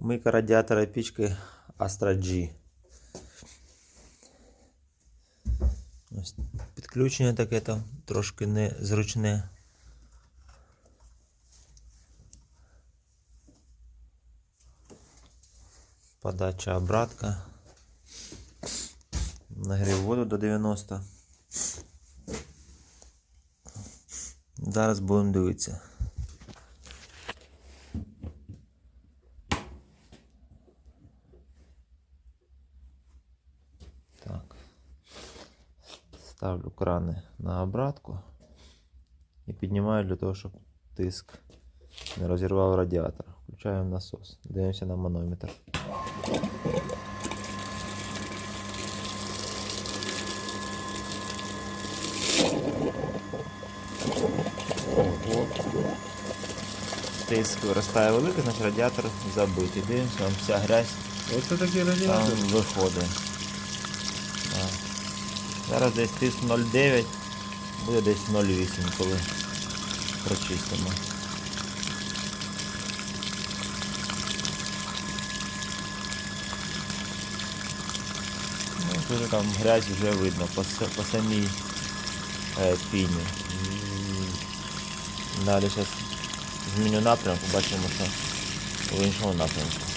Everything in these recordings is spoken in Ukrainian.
Мийка радіатора пічки Astra G. Підключення таке там трошки незручне. Подача обратка. Нагрів воду до 90. Зараз будемо дивитися. Ставлю крани на обратку і піднімаю для того, щоб тиск не розірвав радіатор. Включаємо насос. Дивимося на манометр. Тиск виростає великий, значить радіатор забитий. Дивимося, там вся грязь Оце такий там виходить. Зараз десь тиск 0,9, буде десь 0,8, коли прочистимо. Ну, вже там грязь вже видно по, по самій е, піні. Далі зараз зміню напрямку, бачимо, що в іншому напрямку.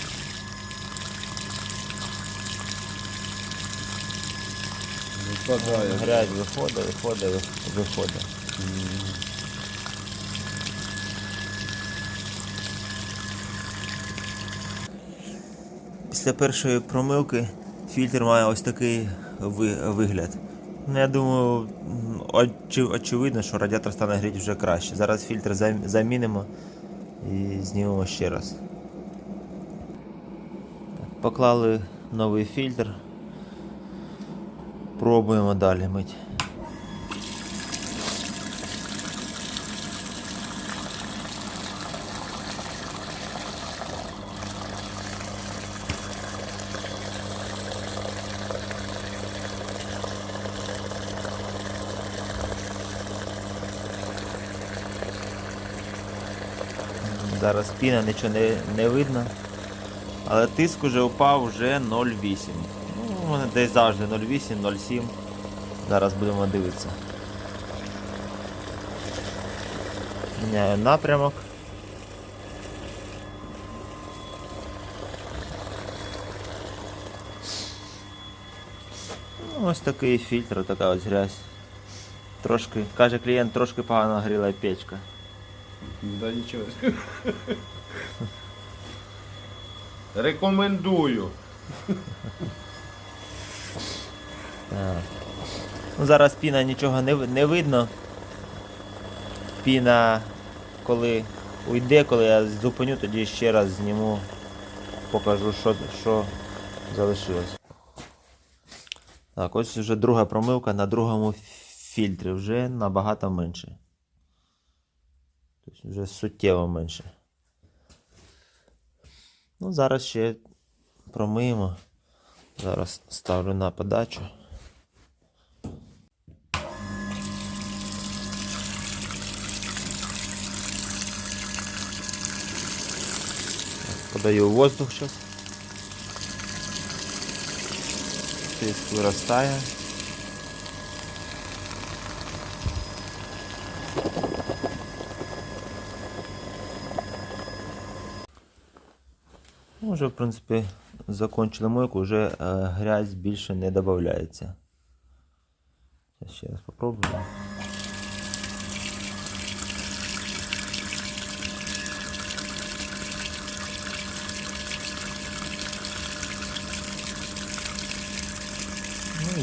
Випадає. Грязь виходить, виходить, виходить. Після першої промивки фільтр має ось такий вигляд. Ну, я думаю, очевидно, що радіатор стане гріти вже краще. Зараз фільтр замінимо і знімемо ще раз. Поклали новий фільтр. Пробуємо далі мить. Зараз піна, нічого не, не видно. Але тиск уже упав вже 0,8. Мене десь завжди 0,8, 0,7. Зараз будемо дивитися. Міняю напрямок. Ну, ось такий фільтр, така ось грязь. Трошки, каже клієнт, трошки погано гріла печка. Да нічого. Рекомендую. Ну, зараз піна нічого не, не видно. Піна, коли уйде, коли я зупиню, тоді ще раз зніму, покажу, що, що залишилось. Так, ось вже друга промивка на другому фільтрі, вже набагато менше. Тобто вже суттєво менше. Ну, зараз ще промиємо. Зараз ставлю на подачу. Подаю воздух сейчас. Тиск виростає. Ну, Вже, в принципі, закончили мойку, вже е, грязь більше не додається. Ще раз попробуємо.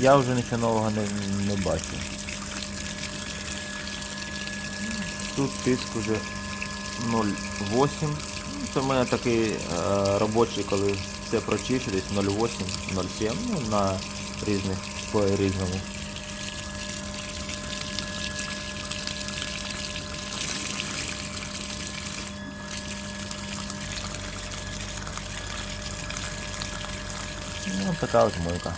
Я вже нічого нового не, не бачу. Тут тиск уже 0,8. Ну, Це в мене такий е, робочий, коли все прочищу, десь 0,8, 0,7, ну на різних по різному. Ну, така от мойка.